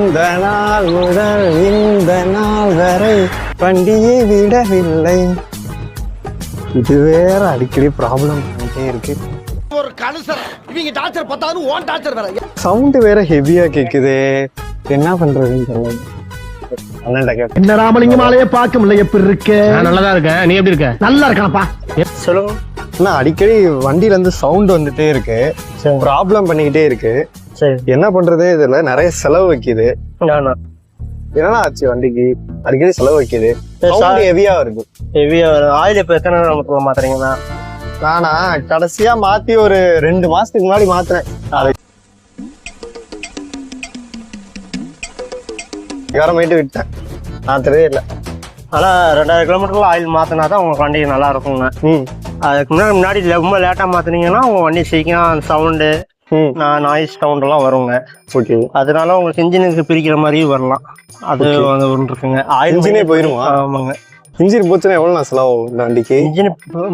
அந்த நாள் முதல் இந்த நாள் வரை வண்டியை விடவில்லை. இது வேற அடிக்கடி ப்ராப்ளம் பண்ணிட்டே இருக்கு. ஒரு கலுசர் இவங்க டார்ச்சர் பத்தாவது ஓன் டார்ச்சர் வேற. சவுண்ட் வேற ஹெவியா கேக்குதே. என்ன பண்றதுன்னு தெரியல. என்ன ராமலிங்கமாலையே பார்க்க முடியல எப்படி இருக்கு? நான் நல்லா தான் இருக்கேன். நீ எப்படி இருக்க? நல்லா இருக்கானப்பா. சொல்லுங்க. அண்ணா அடிக்கடி வண்டியில இருந்து சவுண்ட் வந்துட்டே இருக்கு. ப்ராப்ளம் பண்ணிக்கிட்டே இருக்கு. சரி. என்ன பண்றது? இதுல நிறைய செலவு வைக்குது. என்னடா ஆச்சு வண்டிக்கு? அடிக்கடி செலவு வைக்குது. சவுண்ட் ஹெவியா இருக்கு. ஹெவியா ஆயில் இப்போ எத்தனை நமக்கு மாத்துறீங்கண்ணா நானா கடைசியா மாத்தி ஒரு ரெண்டு மாசத்துக்கு முன்னாடி மாத்தினேன். கரமாயிட்டு விட்டேன் மாத்தவே இல்லை. ஆனால் ரெண்டாயிரம் கிலோமீட்டர்ல ஆயில் மாற்றினா தான் உங்கள் வண்டி நல்லா இருக்குங்க ம். அதுக்கு முன்னாடி முன்னாடி ரொம்ப லேட்டாக மாற்றினீங்கன்னா உங்கள் வண்டி சீக்கிரம் சவுண்டு ம். நாய்ஸ் சவுண்டெல்லாம் வருங்க. ஓகே. அதனால உங்களுக்கு இன்ஜினுக்கு பிரிக்கிற மாதிரியும் வரலாம். அது வந்து ஒன்று இருக்குங்க. ஆயில் இன்ஜினே போயிருமா? ஆமாங்க. இன்ஜின் போச்சுன்னா எவ்வளோ நான் செலவாகும் இந்த வண்டிக்கு? இன்ஜின்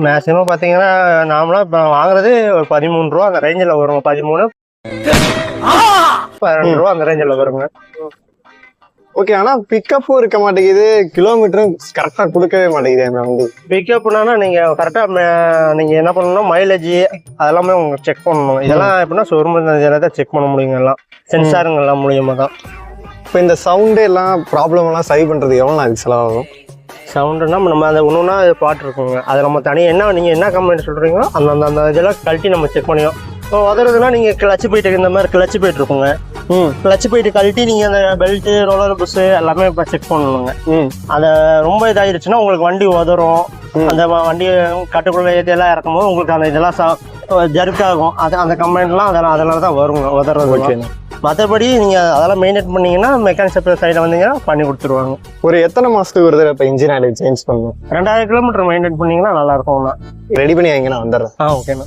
மேக்ஸிமம் பார்த்தீங்கன்னா நாமளாக இப்போ வாங்குறது ஒரு பதிமூணு ரூபா அந்த ரேஞ்சில் வருங்க. பதிமூணு பன்னெண்டு ரூபா அந்த ரேஞ்சில் வருங்க. ஓகே ஆனா பிக்கப்பும் இருக்க மாட்டேங்குது. கிலோமீட்டரும் கரெக்டா கொடுக்கவே மாட்டேங்குது அந்த வண்டி பிக்கப்னா நீங்க கரெக்டா நீங்க என்ன பண்ணணும் மைலேஜ் அதெல்லாமே உங்களுக்கு செக் பண்ணணும். இதெல்லாம் எப்படின்னா ஷோரூம் தான் செக் பண்ண முடியுங்க எல்லாம். சென்சாருங்க எல்லாம் மூலியமா தான். இப்போ இந்த சவுண்டு எல்லாம் ப்ராப்ளம் எல்லாம் சரி பண்றது எவ்வளோ அதுக்கு செலவாகும்? சவுண்டுனா நம்ம அந்த ஒன்று ஒன்றா பாட்டு இருக்குங்க. அது நம்ம தனியாக என்ன நீங்கள் என்ன கம்ப்ளைண்ட் சொல்கிறீங்களோ அந்த அந்த அந்த இதெல்லாம் கழட்டி நம்ம செக் பண்ணியோம் இப்போ உதறதுனா நீங்கள் கிளச்சு போயிட்டு இந்த மாதிரி கிளச்சு போயிட்டு இருக்குங்க. ம். கிளச்சு போயிட்டு கழட்டி நீங்கள் அந்த பெல்ட்டு ரோலர் பஸ்ஸு எல்லாமே இப்போ செக் பண்ணணுங்க. ம். அதை ரொம்ப இதாயிருச்சுன்னா உங்களுக்கு வண்டி உதறும். அந்த வண்டி கட்டுக்குள்ள இதெல்லாம் இறக்கும்போது உங்களுக்கு அந்த இதெல்லாம் ஜர்க் ஆகும் அது அந்த கம்ப்ளைண்ட்லாம் அதெல்லாம் அதனால தான் வருங்க உதறது ஓகேண்ணா மற்றபடி நீங்கள் அதெல்லாம் மெயின்டைன் பண்ணீங்கன்னா மெக்கானிக் ஷாப் சைடில் வந்தீங்கன்னா பண்ணி கொடுத்துருவாங்க. ஒரு எத்தனை மாசத்துக்கு ஒரு தடவை இப்போ இன்ஜின் ஆயில் சேஞ்ச் பண்ணணும்? ரெண்டாயிரம் கிலோமீட்டர் மெயின்டைன் பண்ணீங்கன்னா நல்லா இருக்கும்ண்ணா. ரெடி பண்ணி வைங்க நான் வந்துடுறேன். ஆ ஓகேண்ணா